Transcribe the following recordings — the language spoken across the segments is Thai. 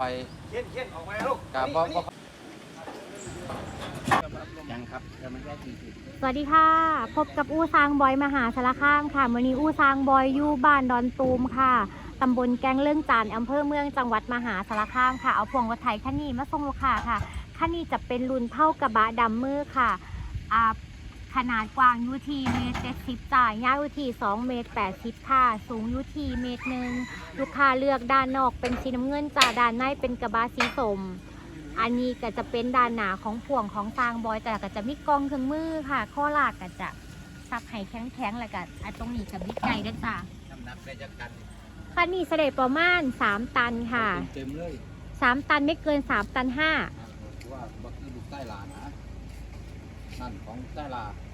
ไปเขียนเขียนออกมาลูกกับบ่บ่ยังครับยังไม่ได้สี่สิบสวัสดีค่ะ พบกับอู้ซางบอยมหาสารคามค่ะวันนี้อู้ซางบอยอยู่บ้านดอนตูมค่ะตำบลแกงเรื่องจานอำเภอเมืองจังหวัดมหาสารคามค่ะเอาพวงรถไถคันนี้มาส่งลูกค้าค่ะคันนี้จะเป็นรุ่นเท่ากระบะดำมือค่ะอ่า ขนาดกว้างอยูทีเมตรเจ็ดสิบจ่ายยาวอยูทีสองเมตรแปดสิบค่ะ สูงอยูทีเมตรหนึ่งลูกค้าเลือกด้านนอกเป็นสีน้ำเงินจ่าด้านในเป็นกระบะสีส้มอันนี้ก็จะเป็นด้านหนาของพ่วงของซางบอย แต่ก็จะมีกองเครื่องมือค่ะข้อลากก็จะซับไห้แข็งๆแล้วก็อันตรงนี้กับบิ๊กไก่ด้วยจ้ะน้ำหนักได้จากกันคันนี้เสด็จประมาณ3ตันค่ะเต็มเลย3ตันไม่เกิน3ตันว่าบักคือลูกใต้ลานะนั่นของใต้ลา5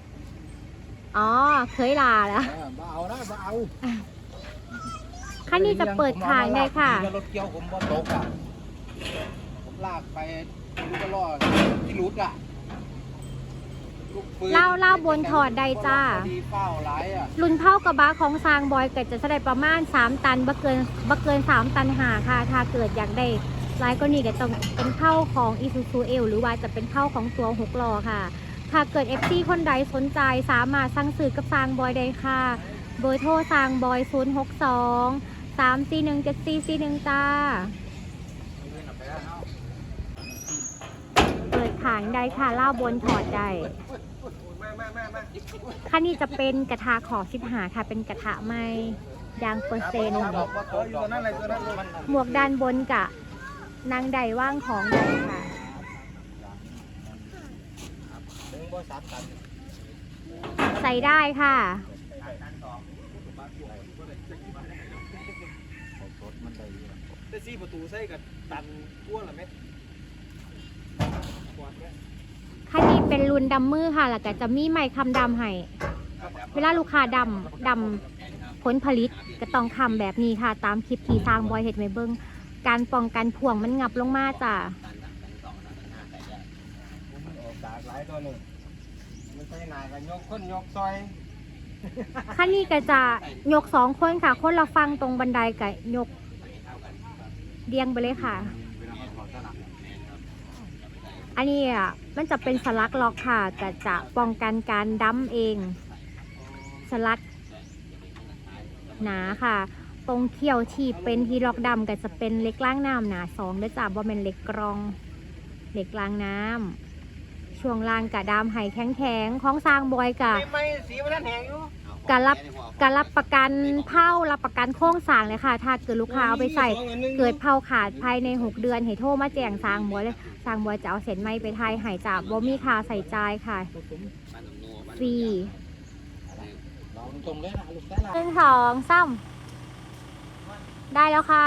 อ๋อ เคยลาแล้ว เออบ่เอานะบ่เอาคันนี้จะเปิดขายได้ค่ะ ผมเอามาลากรถเกี่ยวผมบ่ตกอะผมลากไปลูกก็รอดที่รุดอะลูกปืนเล่าเล่าบนถอดได้จ้า พอดีเป้าหลายอะรุ่นเท่ากระบะของซางบอยก็จะเสด็จประมาณ 3 ตันบ่เกินบ่เกิน 3 ตันหาค่ะ ถ้าเกิดอยากได้ลายก็นี่ก็ต้องเป็นเข้าของ i s u z u L หรือว่าจะเป็นเข้าของตัว6ล้อค่ะ ถ้าเกิด FC คนใดสนใจสามารถสั่งซื้อกับซางบอยได้ค่ะ เบอร์โทรซางบอย 062 341 7441 จ้า เปิดขายได้ค่ะเล่าบนถอดได้มามามามาคันนี้จะเป็นกระทะขอสิบหาค่ะ เป็นกระทะไม้ยางเปอร์เซ็นต์ หมวกด้านบนกะนางใดว่างของใดค่ะ ถึง บ่สามตันใส่ได้ค่ะ รถมันได้เยอะแต่ซี่ประตูใส่กับตันทั่วหรือไหมกวาดไหมคันนี้เป็นรุ่นดำมือค่ะ แล้วก็จะมีไม้คำดำให้ เวลาลูกค้าดำดำผลผลิตก็ต้องคำแบบนี้ค่ะ ตามคลิปที่ทางบอยเห็ดไว้เบิ้งการป้องกันพ่วงมันงับลงมาจ้ะ มันออกจากหลายตัวหนึ่งมัน ใส่หนากันยกคนยกซอยคันนี้ก็จะยกสองคนค่ะ คนละฟังตรงบันไดกับยกเรียงไปเลยค่ะ อันนี้อะมันจะเป็นสลักล็อกค่ะแต่จะป้องกันการดั้มเอง สลักหนาค่ะ ตรงเขี้ยวที่เป็นที่ล็อกดำก็จะเป็นเหล็กล้างน้ำหนาสองด้วยจ้ะว่าเป็นเหล็กกรองเหล็กล้างน้ำ ช่วงล่างกะดามไห้แข็งๆของสร้างบอยกะไม่ไม่สีมันนั่นแหงอยู่การรับการรับประกันเผารับประกันโครงสร้างเลยค่ะ ถ้าเกิดลูกค้าเอาไปใส่เกิดเผาขาดภายใน6เดือนให้โทรมาแจ้งสร้างบอยเลยสร้างบอยจะเอาเส้นไม้ไปไทยหายจากบ่มีค่าใส่ใจายค่ะฟรีลองตรงเลยนะลูกใส่หนาหนึ่งสองสามได้แล้วค่ะ